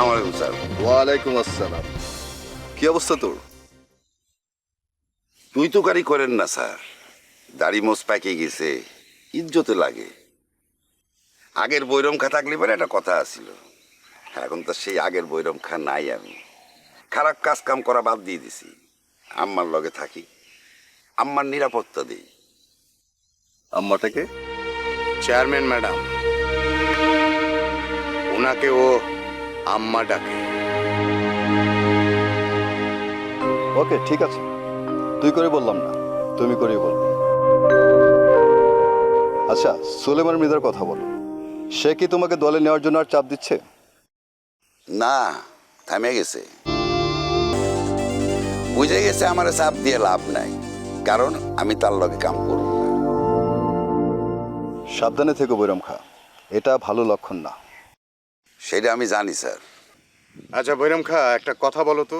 আলাইকুম স্যার। ওয়ালাইকুম আসসালাম। কি অবস্থা তোর? তুই তো গাড়ি করেন না স্যার। দাড়ি মোজ পাকে গেছে ইজ্জতে লাগে। আগের বৈরম খা থাকলে পরে একটা কথা আছিল। এখন তো সেই আগের বৈরম খা নাই আমি। খারাপ কাজ কাম করা বাদ দিয়ে দিছি। আম্মার লগে থাকি। আম্মার নিরাপত্তা দিই। আম্মাটাকে? Chairman madam. ওনাকে ও আম্মা ডাকে। ওকে ঠিক আছে। তুই করে বললাম না তুমি করে বলব আচ্ছা সুলেমান মৃদার কথা বলো। সে কি তোমাকে দলে নেওয়ার জন্য আর চাপ দিচ্ছে? না থামে গেছে। বুঝে গেছে আমার চাপ দিয়ে লাভ নাই কারণ আমি তার লগে কাম করব সাবধানে থেকো বৈরম খা এটা ভালো লক্ষণ না। সেটা আমি জানি স্যার। আচ্ছা বৈরাম খা একটা কথা বলো তো।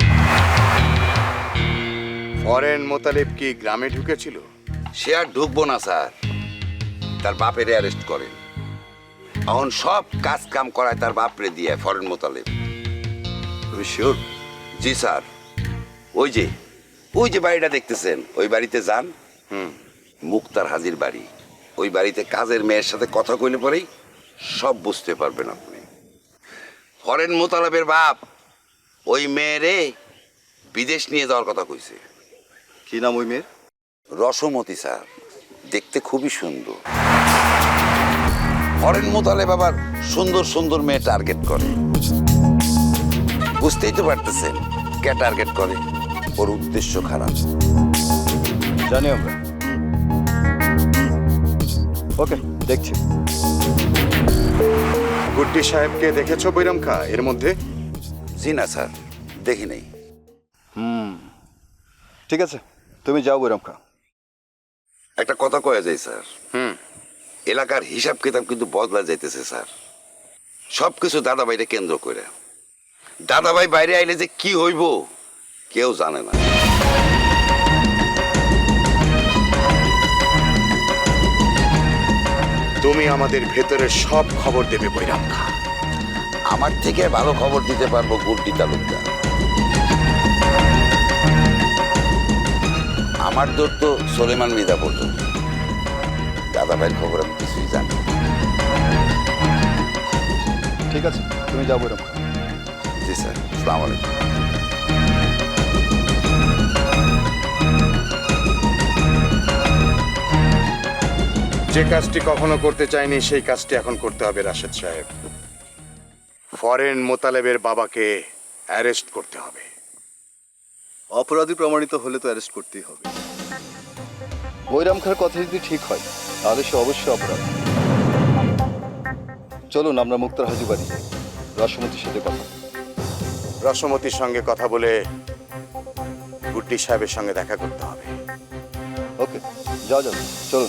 ফরেন মোতালেব কি গ্রামে ঢুকেছিল? সে আর ঢুকবো না স্যার। তার বাপের অ্যারেস্ট করেন। এখন সব কাজ কাম করায় তার বাপরে দিয়ে ফরেন মোতালেব। তুমি শিওর জি স্যার। ওই যে ওই যে বাড়িটা দেখতেছেন ওই বাড়িতে যান। হুম। মুক্তার হাজির বাড়ি। ওই বাড়িতে কাজের মেয়ের সাথে কথা কইলে পরেই সব বুঝতে পারবেন আপনি। ফরেন মোতালেবের বাপ ওই মেয়েরে বিদেশ নিয়ে যাওয়ার কথা কইছে। কি নাম ওই মেয়ের? রসমতি স্যার দেখতে খুবই সুন্দর। ফরেন মোতালে বাবার সুন্দর সুন্দর মেয়ে টার্গেট করে। বুঝতেই তো পারতেছেন কে টার্গেট করে ওর উদ্দেশ্য খারাপ। জানি আমরা। ওকে দেখছি। গুড্ডি সাহেবকে দেখেছ বৈরাম খা এর মধ্যে? জি না স্যার। দেখি নেই। ঠিক আছে তুমি যাও বৈরাম খা একটা কথা কয়া যায় স্যার। হুম। এলাকার হিসাব কিতাব কিন্তু বদলা যাইতেছে স্যার। সব কিছু দাদাভাইরে কেন্দ্র করে দাদাভাই বাইরে আইলে যে কি হইব কেউ জানে না। তুমি আমাদের ভেতরের সব খবর দেবে বৈরাম খা আমার থেকে ভালো খবর দিতে পারব গুড্ডি তালুকদার। আমার দৌড় তো সোলেমান মিদা পর্যন্ত দাদাভাইয়ের খবর আমি কিছুই জানি ঠিক আছে তুমি যাও বৈরাম খা জি স্যার সালাম আলাইকুম। যে কাজটি কখনো করতে চাইনি সেই কাজটি এখন করতে হবে রাশেদ সাহেব। ফরেন মোতালেবের বাবাকে অ্যারেস্ট করতে হবে। অপরাধী প্রমাণিত হলে তো অ্যারেস্ট করতেই হবে। বৈরাম খার কথা যদি ঠিক হয় তাহলে সে অবশ্যই অপরাধ। চলুন আমরা মুক্তার হাজি বাড়ি যাই। রসমতির সাথে কথা রসমতির সঙ্গে কথা বলে গুড্ডি সাহেবের সঙ্গে দেখা করতে হবে। ওকে যাও যাও। চলুন।